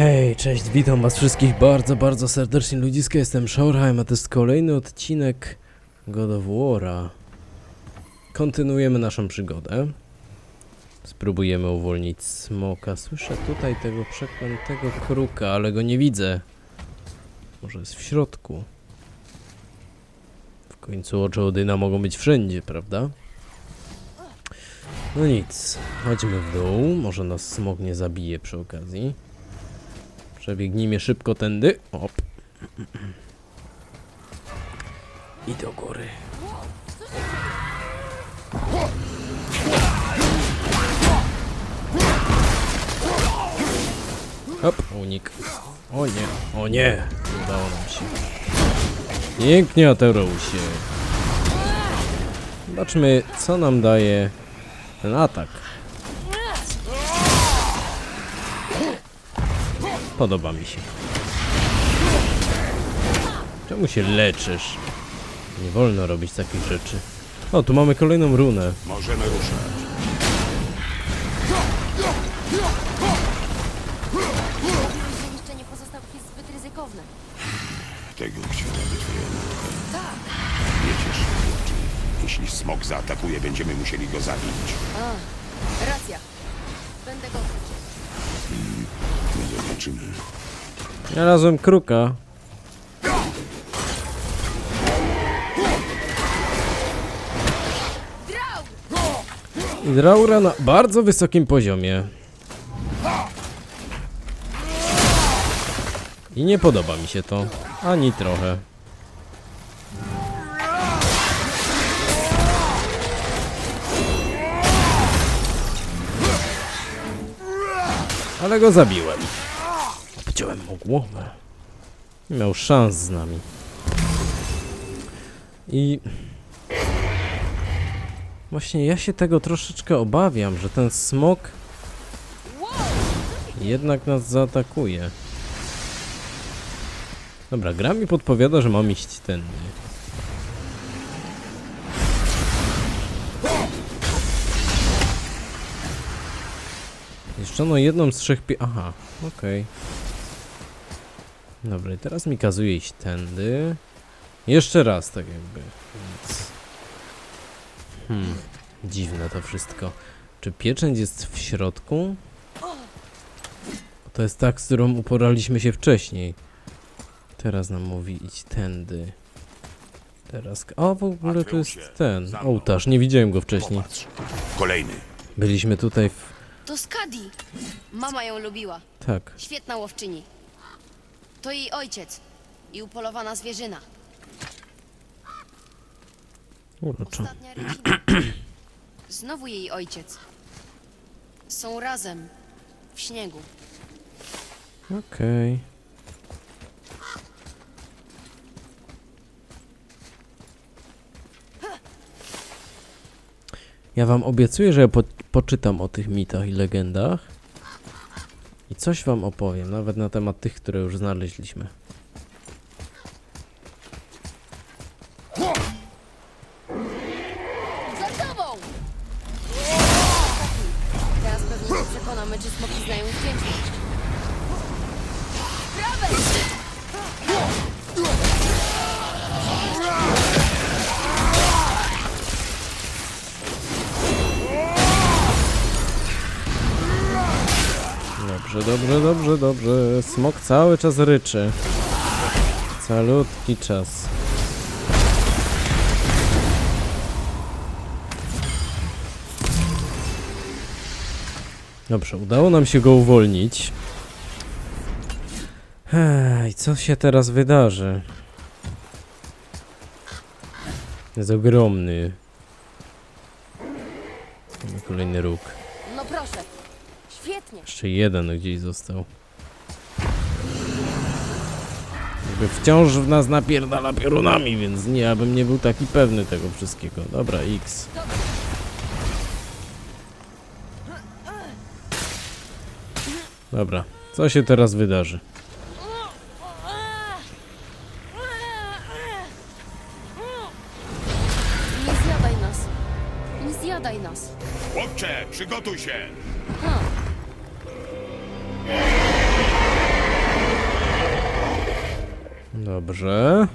Hej, cześć, witam was wszystkich bardzo, bardzo serdecznie ludziska, jestem Shorheim, a to jest kolejny odcinek God of War'a. Kontynuujemy naszą przygodę. Spróbujemy uwolnić smoka. Słyszę tutaj tego przeklętego kruka, ale go nie widzę. Może jest w środku. W końcu oczy Odyna mogą być wszędzie, prawda? No nic, chodźmy w dół, może nas smok nie zabije przy okazji. Przebiegnijmy szybko tędy. Op. I do góry. Hop, unik. O nie, o nie. Udało nam się. Pięknie, Atereusie. Zobaczmy, co nam daje ten atak. Podoba mi się. Czemu się leczysz? Nie wolno robić takich rzeczy. O, tu mamy kolejną runę. Możemy ruszać. Zniszczenie pozostałych jest zbyt ryzykowne. Tego chciałaby twoja nauka. Tak. Nie ciesz się. Jeśli smok zaatakuje, będziemy musieli go zabić. A, racja. Będę gotów. Zobaczymy. Znalazłem kruka. Draura na bardzo wysokim poziomie. I nie podoba mi się to. Ani trochę. Ale go zabiłem. Obciąłem mu głowę. Nie miał szans z nami. I... Właśnie ja się tego troszeczkę obawiam, że ten smok jednak nas zaatakuje. Dobra, gra mi podpowiada, że mam iść tędy. Zniszczono jedną z trzech pi... Aha, okej. Dobra, i teraz mi kazuje iść tędy. Jeszcze raz, tak jakby. Więc... Hmm, dziwne to wszystko. Czy pieczęć jest w środku? To jest tak, z którą uporaliśmy się wcześniej. Teraz nam mówi idź tędy. Teraz... O, w ogóle to jest ten, ołtarz, nie widziałem go wcześniej. Kolejny. Byliśmy tutaj w... To Skadi. Mama ją lubiła. tak. Świetna łowczyni. To jej ojciec. I upolowana zwierzyna. Uroczo. Ostatnia rodzina. Znowu jej ojciec. Są razem. W śniegu. Okej. Ja wam obiecuję, że ja po poczytam o tych mitach i legendach. I coś wam opowiem, nawet na temat tych, które już znaleźliśmy. Cały czas ryczy. Calutki czas. Dobrze, udało nam się go uwolnić. Ej, co się teraz wydarzy? Jest ogromny. Kolejny róg. No proszę. Świetnie. Jeszcze jeden gdzieś został. Jakby wciąż w nas napierdala piorunami, więc nie, ja bym nie był taki pewny tego wszystkiego. Dobra, X. Dobra, co się teraz wydarzy? Dobrze.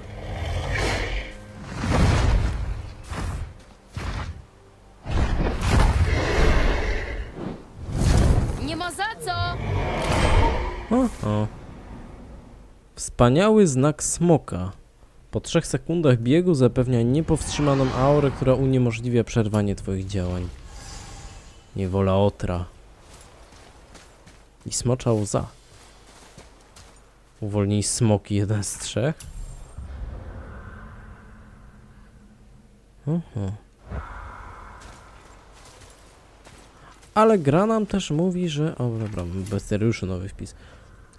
Nie ma za co! O, o. Wspaniały znak smoka. Po trzech sekundach biegu zapewnia niepowstrzymaną aurę, która uniemożliwia przerwanie twoich działań. Niewola otra. I smocza łza. Uwolnij smoki jeden z trzech. Oho. Ale gra nam też mówi, że... O, dobra, Besteriuszu nowy wpis.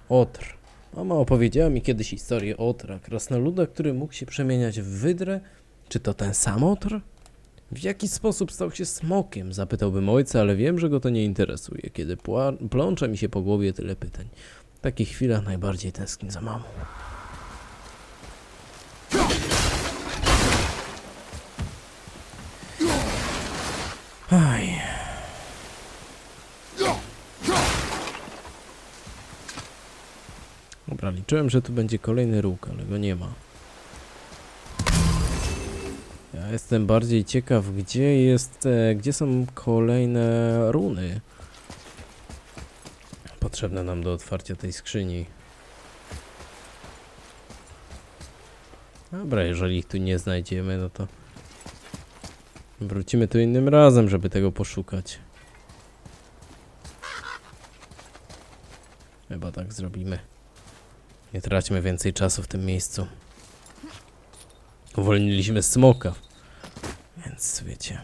Otr. Mama opowiedziała mi kiedyś historię Otra, krasnoluda, który mógł się przemieniać w wydrę. Czy to ten sam Otr? W jaki sposób stał się smokiem? Zapytałbym ojca, ale wiem, że go to nie interesuje. Kiedy plącza mi się po głowie tyle pytań. W takich chwilach najbardziej tęsknię za mamą. Dobra, liczyłem, że tu będzie kolejny róg, ale go nie ma. Ja jestem bardziej ciekaw, gdzie jest, e, gdzie są kolejne runy potrzebne nam do otwarcia tej skrzyni. Dobra, jeżeli ich tu nie znajdziemy, no to wrócimy tu innym razem, żeby tego poszukać. Chyba tak zrobimy. Nie traćmy więcej czasu w tym miejscu. Uwolniliśmy smoka. Więc wiecie.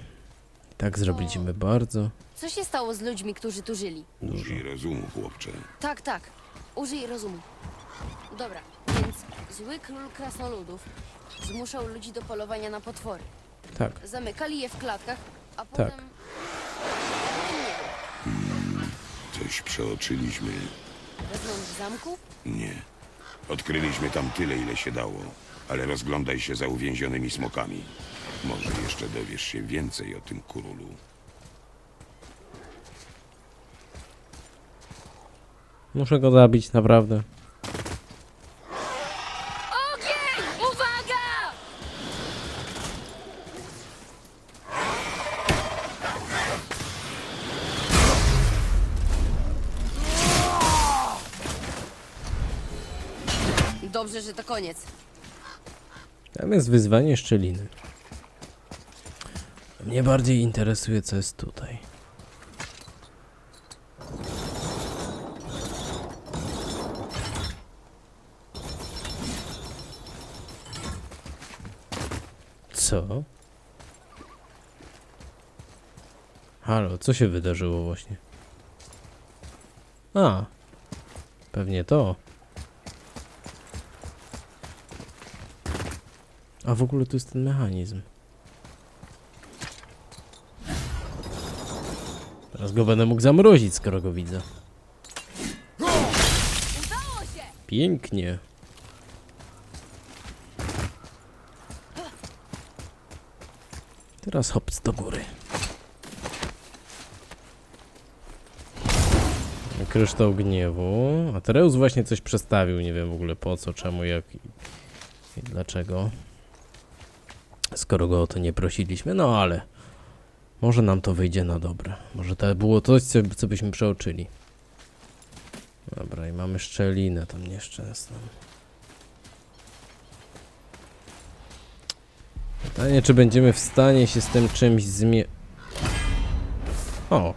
Tak zrobiliśmy bardzo. Co się stało z ludźmi, którzy tu żyli? Użyj rozumu, chłopcze. Tak, tak. Użyj rozumu. Dobra, więc zły król krasnoludów zmuszał ludzi do polowania na potwory. Tak. Zamykali je w klatkach, a potem... Tak. Nie, Coś przeoczyliśmy. wewnątrz zamku? Nie. Odkryliśmy tam tyle, ile się dało. Ale rozglądaj się za uwięzionymi smokami. Może jeszcze dowiesz się więcej o tym królu. Muszę go zabić, naprawdę. Koniec. Tam jest wyzwanie szczeliny. Mnie bardziej interesuje, co jest tutaj. Co? Halo, co się wydarzyło właśnie? A, pewnie to. A w ogóle to jest ten mechanizm. Teraz go będę mógł zamrozić, skoro go widzę. Pięknie. Teraz hops do góry. Kryształ gniewu. A Tereus właśnie coś przestawił. Nie wiem w ogóle po co, czemu, jak i dlaczego. Skoro go o to nie prosiliśmy. No ale może nam to wyjdzie na dobre. Może to było coś, co, co byśmy przeoczyli. Dobra, i mamy szczelinę tam nieszczęsną. Pytanie, czy będziemy w stanie się z tym czymś zmie... O!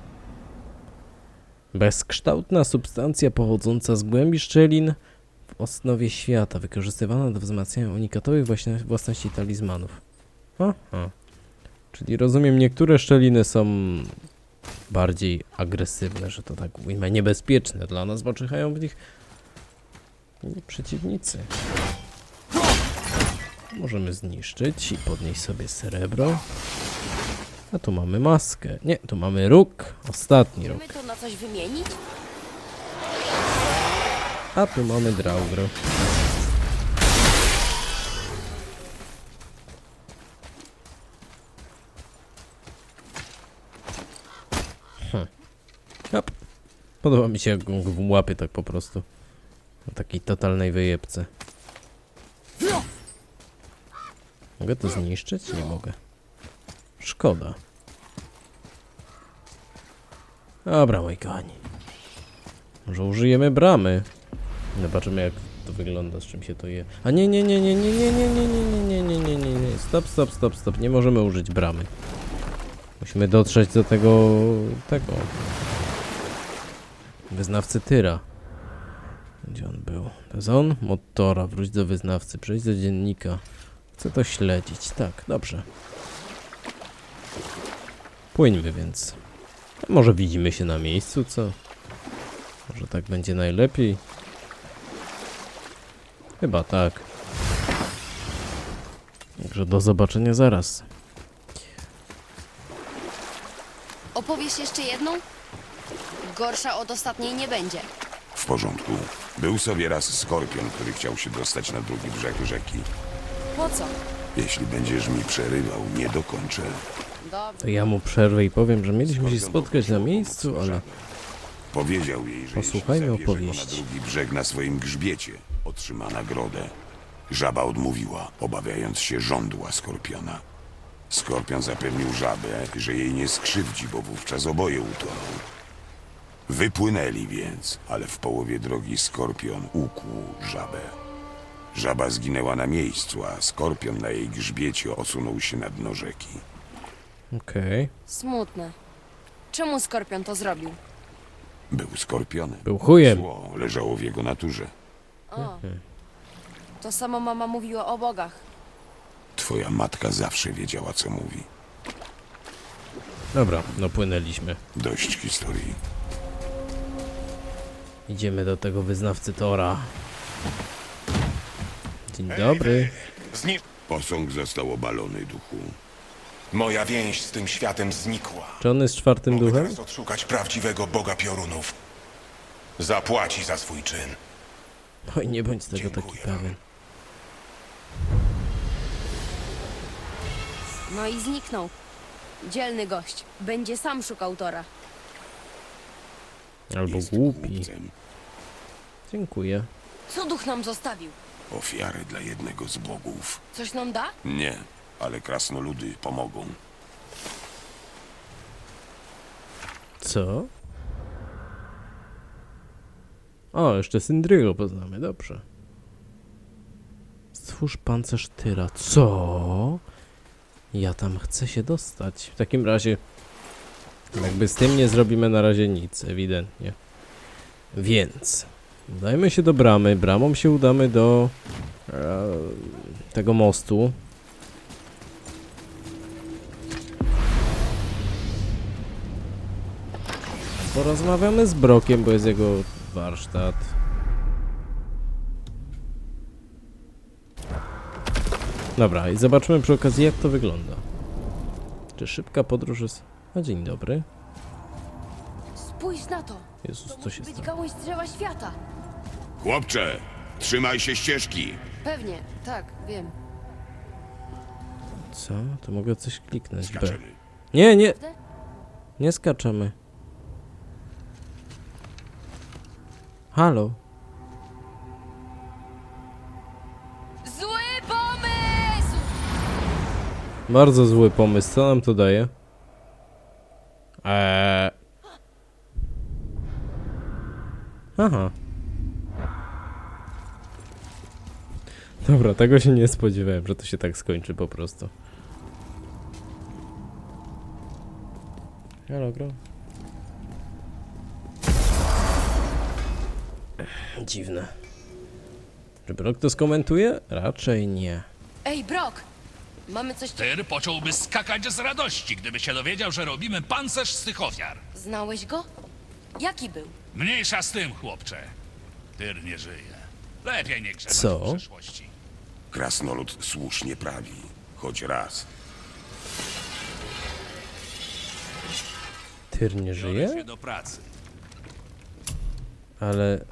Bezkształtna substancja pochodząca z głębi szczelin w osnowie świata, wykorzystywana do wzmacniania unikatowych własności talizmanów. Aha. Czyli rozumiem, niektóre szczeliny są bardziej agresywne, że to tak ujmę, niebezpieczne dla nas, bo czyhają w nich przeciwnicy. Możemy zniszczyć i podnieść sobie srebro. A tu mamy maskę. Nie, tu mamy róg. Ostatni róg. Możemy to na coś wymienić? A tu mamy draugr. Hop. Podoba mi się jak go łapie tak po prostu. Na takiej totalnej wyjebce. Mogę to zniszczyć? Nie mogę. Szkoda. Dobra, moi kochani. Może użyjemy bramy. Zobaczymy jak to wygląda, z czym się to je. A nie, nie, nie, nie, nie, nie, nie, nie, nie, nie, nie, nie, nie, nie. Stop, stop, stop, stop. Nie możemy użyć bramy. Musimy dotrzeć do tego... tego. Wyznawcy Tyra. Gdzie on był? To jest on? Motora. Wróć do wyznawcy. Przejdź do dziennika. Chcę to śledzić. Tak, dobrze. Płyńmy więc. A może widzimy się na miejscu, co? Może tak będzie najlepiej? Chyba tak. Także do zobaczenia zaraz. Opowiesz jeszcze jedną? Gorsza od ostatniej nie będzie. W porządku. Był sobie raz skorpion, który chciał się dostać na drugi brzeg rzeki. Po co? Jeśli będziesz mi przerywał, nie dokończę. Dobrze. To ja mu przerwę i powiem, że mieliśmy się spotkać na miejscu, ale... Powiedział jej, że Posłuchajmy jeśli zabierze go opowieści. na drugi brzeg na swoim grzbiecie, otrzyma nagrodę. Żaba odmówiła, obawiając się żądła Skorpiona. Skorpion zapewnił żabę, że jej nie skrzywdzi, bo wówczas oboje utoną. Wypłynęli więc, ale w połowie drogi Skorpion ukłuł żabę. Żaba zginęła na miejscu, a Skorpion na jej grzbiecie osunął się na dno rzeki. Okej. Smutne. Czemu Skorpion to zrobił? Był Skorpionem. Był chujem. Zło leżało w jego naturze. O. To samo mama mówiła o bogach. Twoja matka zawsze wiedziała, co mówi. Dobra, no płynęliśmy. Dość historii. Idziemy do tego wyznawcy Tora. Dzień dobry. Zni... Posąg został obalony, duchu. Moja więź z tym światem znikła. Czy on jest czwartym Mogę duchem? teraz odszukać prawdziwego Boga piorunów. Zapłaci za swój czyn. Oj, nie bądź tego taki Dziękuję. pewien. No i zniknął. Dzielny gość. Będzie sam szukał Tora. Albo Jest głupi. głupcem. Dziękuję. Co duch nam zostawił? Ofiarę dla jednego z bogów. Coś nam da? Nie, ale krasnoludy pomogą. Co? O, jeszcze Syndrygo poznamy, dobrze. Stwórz pancerz Tyra. Co? Ja tam chcę się dostać. W takim razie, jakby z tym nie zrobimy na razie nic, ewidentnie. Więc, udajmy się do bramy. Bramą się udamy do e, tego mostu. Porozmawiamy z Brokiem, bo jest jego warsztat. Dobra, i zobaczymy przy okazji, jak to wygląda. Czy szybka podróż jest... A dzień dobry. Spójrz na to. Jezus, To co się być stało? gałąź drzewa świata. Chłopcze, trzymaj się ścieżki. Pewnie, tak, wiem. Co? To mogę coś kliknąć. B. Skaczemy. Nie, nie! Nie skaczemy. Halo? Zły pomysł! Bardzo zły pomysł. Co nam to daje? Eee. Aha. Dobra, tego się nie spodziewałem, że to się tak skończy po prostu. Halo, gro. Dziwne. Czy Brock to skomentuje? Raczej nie. Ej, Brok! Mamy coś... Tyr począłby skakać z radości, gdyby się dowiedział, że robimy pancerz z tych ofiar. Znałeś go? Jaki był? Mniejsza z tym, chłopcze. Tyr nie żyje. Lepiej nie grzebać Co? w przeszłości. Krasnolud słusznie prawi. Choć raz. Tyr nie Biorę żyje? się do pracy. Ale...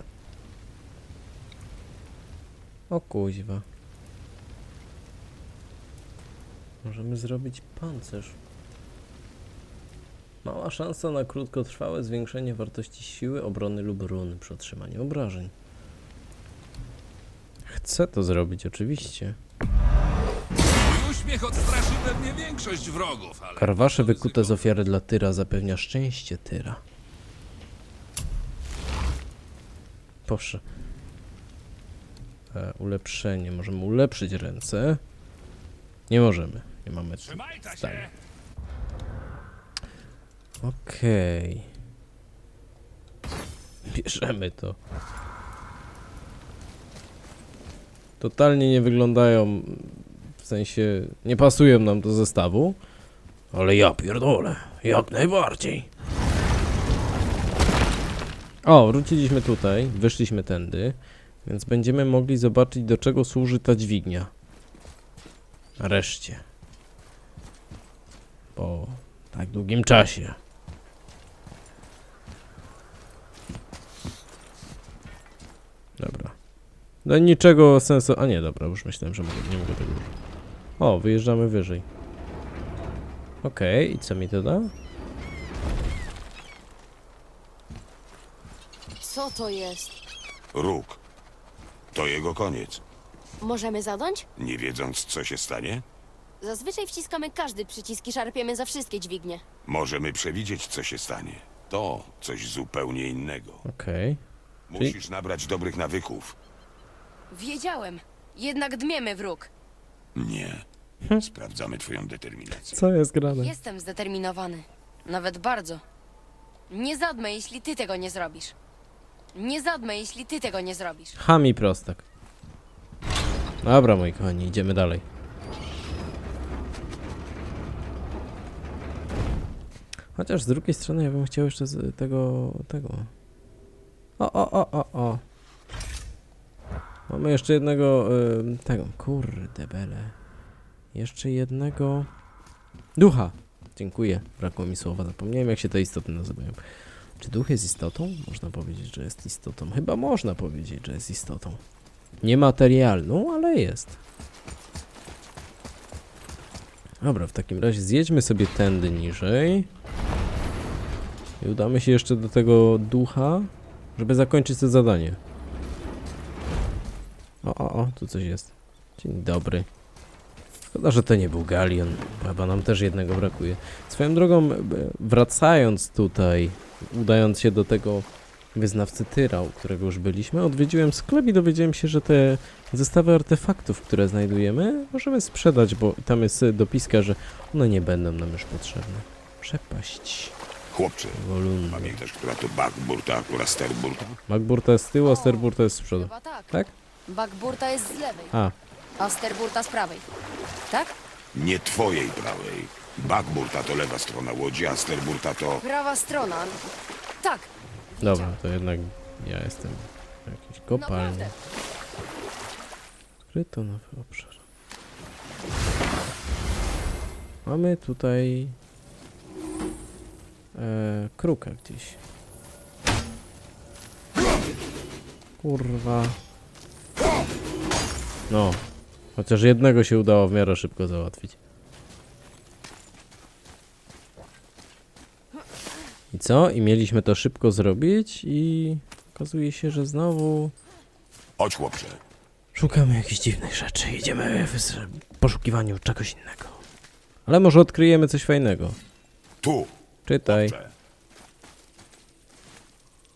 O kuźwa. Możemy zrobić pancerz. Mała szansa na krótkotrwałe zwiększenie wartości siły, obrony lub run przy otrzymaniu obrażeń. Chcę to zrobić, oczywiście. Już śmiech odstraszy pewnie większość wrogów, ale... Karwasze wykute z ofiary dla Tyra zapewnia szczęście Tyra. Proszę. E, ulepszenie. Możemy ulepszyć ręce. Nie możemy. Nie mamy się! Okej. Bierzemy to. Totalnie nie wyglądają, w sensie nie pasują nam do zestawu, ale ja pierdolę, jak najbardziej. O, wróciliśmy tutaj, wyszliśmy tędy, więc będziemy mogli zobaczyć do czego służy ta dźwignia. Nareszcie. Po tak długim czasie. Dobra. No niczego sensu. A nie, dobra, już myślałem, że mogę, nie mogę tego użyć. O, wyjeżdżamy wyżej. Okej, i co mi to da? Co to jest? Róg. To jego koniec. Możemy zadąć? Nie wiedząc, co się stanie, Zazwyczaj wciskamy każdy przycisk i szarpiemy za wszystkie dźwignie. możemy przewidzieć, co się stanie. To coś zupełnie innego. Okej. Musisz nabrać dobrych nawyków. Wiedziałem. Jednak dmiemy wróg. Nie. Sprawdzamy twoją determinację. Co jest grane? Jestem zdeterminowany. Nawet bardzo. Nie zadmę, jeśli ty tego nie zrobisz. Nie zadmę, jeśli ty tego nie zrobisz. Hami prostak. Dobra, moi kochani, idziemy dalej. Chociaż z drugiej strony ja bym chciał jeszcze z tego, tego. O, o, o, o, o. Mamy jeszcze jednego, tego, kurde bele. Jeszcze jednego ducha. Dziękuję, brakło mi słowa, zapomniałem jak się te istoty nazywają. Czy duch jest istotą? Można powiedzieć, że jest istotą. Chyba można powiedzieć, że jest istotą. Niematerialną, ale jest. Dobra, w takim razie zjedźmy sobie tędy niżej. I udamy się jeszcze do tego ducha, żeby zakończyć to zadanie. O, o, o, tu coś jest. Dzień dobry. Szkoda, że to nie był Galion, chyba nam też jednego brakuje. Swoją drogą, e, wracając tutaj, udając się do tego wyznawcy Tyra, u którego już byliśmy, odwiedziłem sklep i dowiedziałem się, że te zestawy artefaktów, które znajdujemy, możemy sprzedać, bo tam jest dopiska, że one nie będą nam już potrzebne. Przepaść. Chłopcze, Wolumny. pamiętasz, która to Backburta, a która Sterburta? Macburta jest z tyłu, a Sterburta jest z przodu. Chyba tak. Tak? Backburta jest z lewej, A, a sterburta z prawej. Tak? Nie twojej prawej. Backburta to lewa strona łodzi, a Sterburta to... Prawa strona. Tak. Dobra, to jednak ja jestem w jakiejś kopalni. Naprawdę. Skryto nowy obszar. Mamy tutaj e, kruka gdzieś. Kurwa. No. Chociaż jednego się udało w miarę szybko załatwić. I co? I mieliśmy to szybko zrobić i okazuje się, że znowu Chodź, chłopcze. Szukamy jakichś dziwnych rzeczy. Idziemy w poszukiwaniu czegoś innego. Ale może odkryjemy coś fajnego. Tu, Czytaj. chłopcze.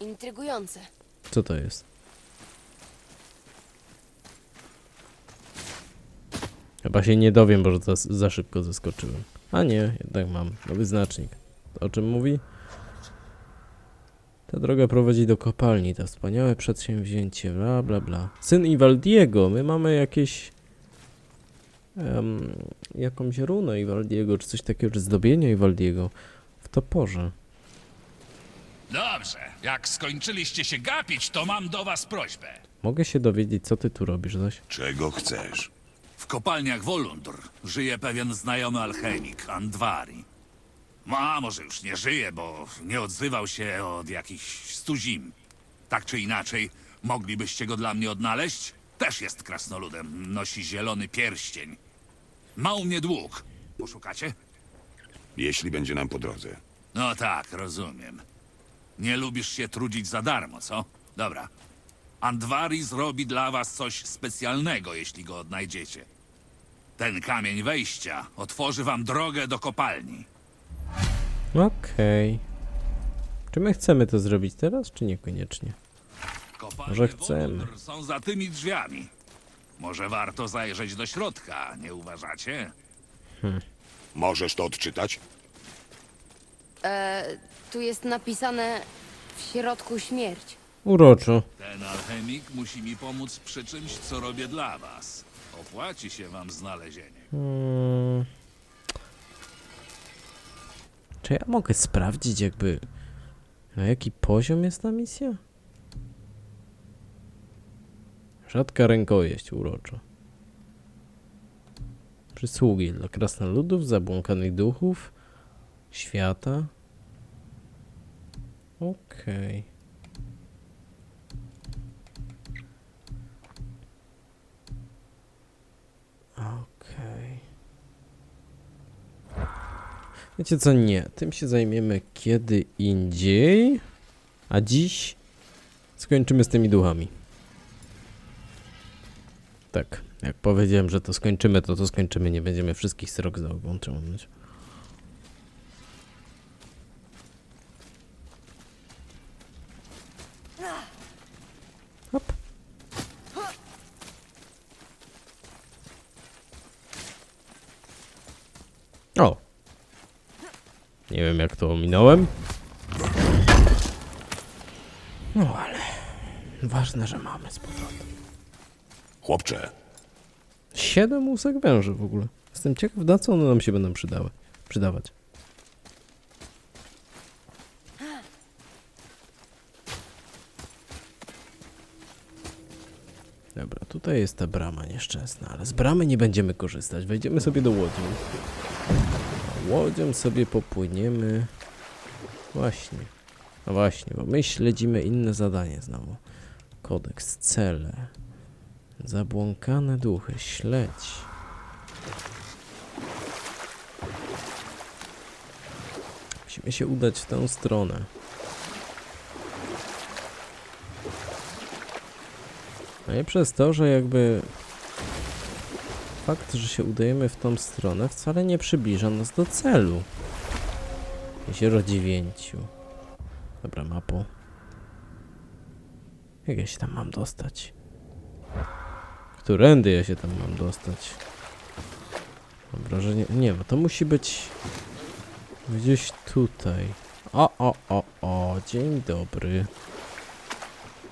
Intrygujące. Co to jest? Chyba się nie dowiem, bo za, za szybko zaskoczyłem. A nie, jednak mam. Nowy znacznik. To o czym mówi? Ta droga prowadzi do kopalni, to wspaniałe przedsięwzięcie, bla bla bla. Syn Iwaldiego, my mamy jakieś... em, jakąś runę Iwaldiego, czy coś takiego, czy zdobienie Iwaldiego w toporze. Dobrze, jak skończyliście się gapić, to mam do was prośbę. Mogę się dowiedzieć, co ty tu robisz, Zaś? Czego chcesz? W kopalniach Wolundr żyje pewien znajomy alchemik, Andvari. A może już nie żyje, bo nie odzywał się od jakichś stu zim. Tak czy inaczej, moglibyście go dla mnie odnaleźć? Też jest krasnoludem, nosi zielony pierścień. Ma u mnie dług. Poszukacie? Jeśli będzie nam po drodze. No tak, rozumiem. Nie lubisz się trudzić za darmo, co? Dobra. Andvari zrobi dla was coś specjalnego, jeśli go odnajdziecie. Ten kamień wejścia otworzy wam drogę do kopalni. Okej. Czy my chcemy to zrobić teraz, czy niekoniecznie? Kopalnie Może chcemy. Są za tymi drzwiami. Może warto zajrzeć do środka, nie uważacie? Możesz to odczytać? Tu jest napisane w środku śmierć. Uroczo. Ten alchemik musi mi pomóc przy czymś, co robię dla was. Opłaci się wam znalezienie. Hmm. Czy ja mogę sprawdzić jakby na jaki poziom jest ta misja? Rzadka rękojeść uroczo. Przysługi dla krasnoludów, zabłąkanych duchów, świata. Okej. Okej. Wiecie co, nie. Tym się zajmiemy kiedy indziej. A dziś skończymy z tymi duchami. Tak, jak powiedziałem, że to skończymy, to to skończymy. Nie będziemy wszystkich srok za ogon ciągnąć. Hop. O! Nie wiem jak to ominąłem. No ale... Ważne, że mamy z powrotem. Chłopcze, Siedem łusek węży w ogóle. Jestem ciekaw, na co one nam się będą przydały. Przydawać. Dobra, tutaj jest ta brama nieszczęsna, ale z bramy nie będziemy korzystać. Wejdziemy sobie do łodzi. Łodzią sobie popłyniemy. Właśnie. No właśnie, bo my śledzimy inne zadanie znowu. Kodeks, cele. Zabłąkane duchy, śledź. Musimy się udać w tę stronę. No i przez to, że jakby fakt, że się udajemy w tą stronę wcale nie przybliża nas do celu. Jezioro dziewięciu. Dobra, mapo. Jak ja się tam mam dostać? Którędy ja się tam mam dostać? Mam wrażenie... Nie, bo to musi być... Gdzieś tutaj. O, o, o, o, dzień dobry.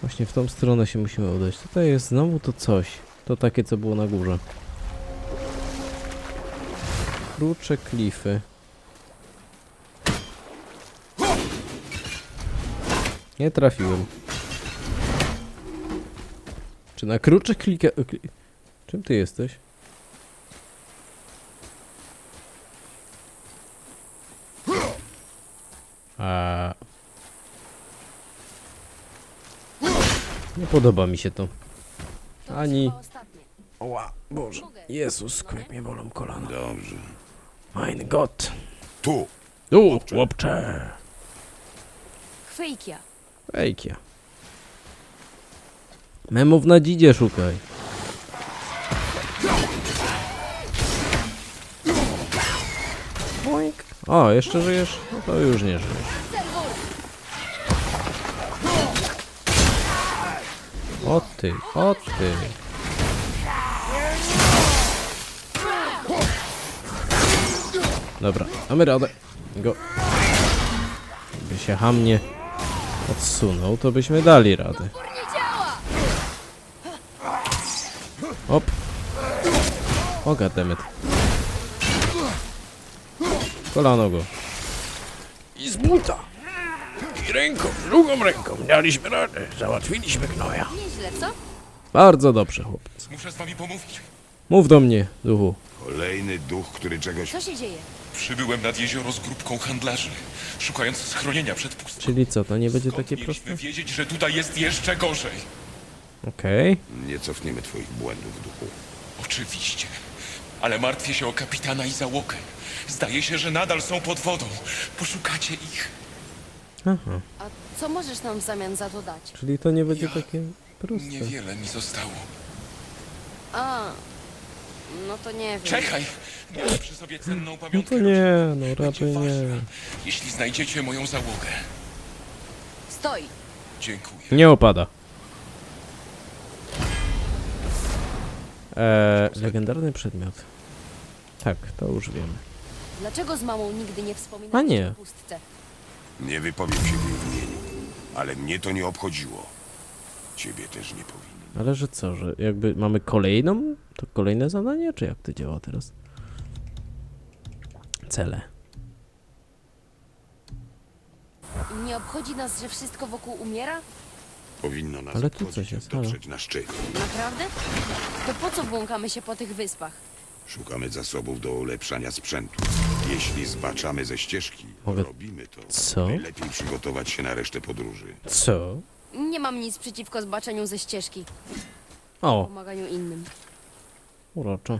Właśnie w tą stronę się musimy udać. Tutaj jest znowu to coś. To takie, co było na górze. Krucze klify. Nie trafiłem. Czy na krucze klika... kli- Czym ty jesteś? A... Nie podoba mi się to. Ani-. Oła, Boże. Jezus, jak mnie bolą kolana. dobrze. Mein Gott. Tu! Tu, chłopcze. Chwyjkia. Ejkia. Memów na dzidzie szukaj. Boink. O, jeszcze żyjesz? No to już nie żyjesz. O ty, o ty. Dobra, mamy radę. Go. Gdyby się hamnie odsunął, to byśmy dali radę. Op. O goddammit. Kolano go. I z buta. I ręką, drugą ręką. Daliśmy radę. Załatwiliśmy gnoja. Nieźle, co? Bardzo dobrze, chłopiec. Muszę z wami pomówić. Mów do mnie, duchu. Kolejny duch, który czegoś... Co się dzieje? Przybyłem nad jezioro z grupką handlarzy, szukając schronienia przed pustką. Czyli co, to nie będzie Skąd takie mieliśmy proste? wiedzieć, że tutaj jest jeszcze gorzej? Okej. Nie cofniemy twoich błędów, duchu. Oczywiście. Ale martwię się o kapitana i załogę. Zdaje się, że nadal są pod wodą. Poszukacie ich. Aha. A co możesz nam w zamian za to dać? Czyli to nie będzie Ja- takie proste. Niewiele mi zostało. A, No to nie wiem. Czekaj! Miałem przy sobie cenną No pamiątkę. to nie, no raczej nie. Jeśli znajdziecie moją załogę. Stoi! Dziękuję. Nie opada. Eee, legendarny przedmiot. Tak, to już wiemy. Dlaczego z mamą nigdy nie A wspominałeś nie. o pustce? Nie wypowiem się w jej imieniu, ale mnie to nie obchodziło. Ciebie też nie powinien. Ale że co, że jakby mamy kolejną? To kolejne zadanie, czy jak to działa teraz? Cele. Nie obchodzi nas, że wszystko wokół umiera? Powinno nas Ale tu obchodzić, coś jak jest, halo. dotrzeć na szczyt. Naprawdę? To po co błąkamy się po tych wyspach? Szukamy zasobów do ulepszania sprzętu. Jeśli zbaczamy ze ścieżki, Mogę- robimy to. Co? Najlepiej przygotować się na resztę podróży. Co? Nie mam nic przeciwko zbaczeniu ze ścieżki, O, pomaganiu innym. uroczo.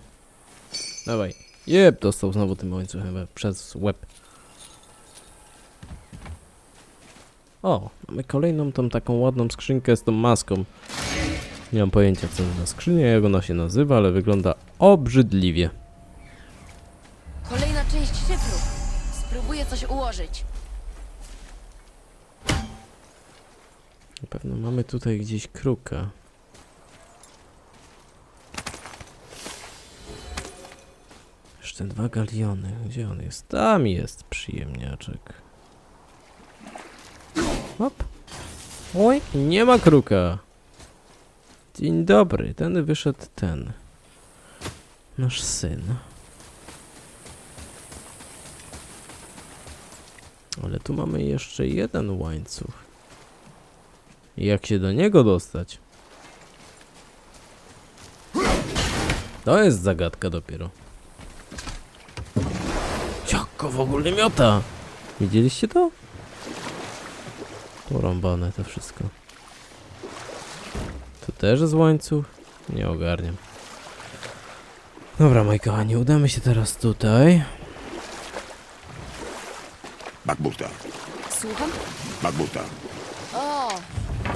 Dawaj. Jeb, dostał znowu tym łańcuchem we- przez łeb. O, mamy kolejną tą taką ładną skrzynkę z tą maską. Nie mam pojęcia co to za skrzynia, jak ona się nazywa, ale wygląda obrzydliwie. Kolejna część szyfru. Spróbuję coś ułożyć. Pewno mamy tutaj gdzieś kruka. Jeszcze dwa galiony. Gdzie on jest? Tam jest przyjemniaczek. Hop. Oj, nie ma kruka. Dzień dobry. Ten wyszedł ten. Nasz syn. Ale tu mamy jeszcze jeden łańcuch. Jak się do niego dostać? To jest zagadka dopiero. Jak go w ogóle miota? Widzieliście to? Porąbane to wszystko. Tu też jest łańcuch? Nie ogarniam. Dobra, moi kochani, udamy się teraz tutaj. Bakburta, Słucham? Bakburta,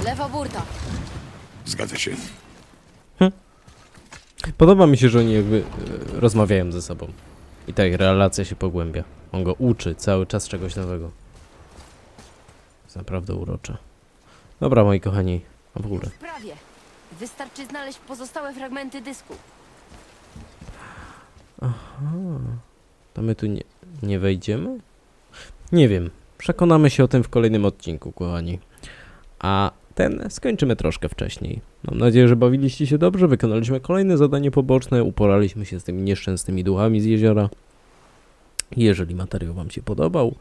lewa burta. zgadza się. Podoba mi się, że oni jakby e, rozmawiają ze sobą. I tak relacja się pogłębia. On go uczy cały czas czegoś nowego. Jest naprawdę urocze. Dobra, moi kochani, a w ogóle. Prawie. Wystarczy znaleźć pozostałe fragmenty dysku. To my tu nie, nie wejdziemy? Nie wiem. Przekonamy się o tym w kolejnym odcinku, kochani. A ten skończymy troszkę wcześniej. Mam nadzieję, że bawiliście się dobrze. Wykonaliśmy kolejne zadanie poboczne. Uporaliśmy się z tymi nieszczęsnymi duchami z jeziora. Jeżeli materiał Wam się podobał,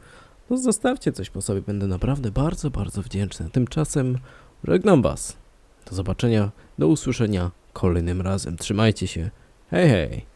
to zostawcie coś po sobie. Będę naprawdę bardzo, bardzo wdzięczny. Tymczasem żegnam Was. Do zobaczenia, do usłyszenia kolejnym razem. Trzymajcie się. Hej, hej.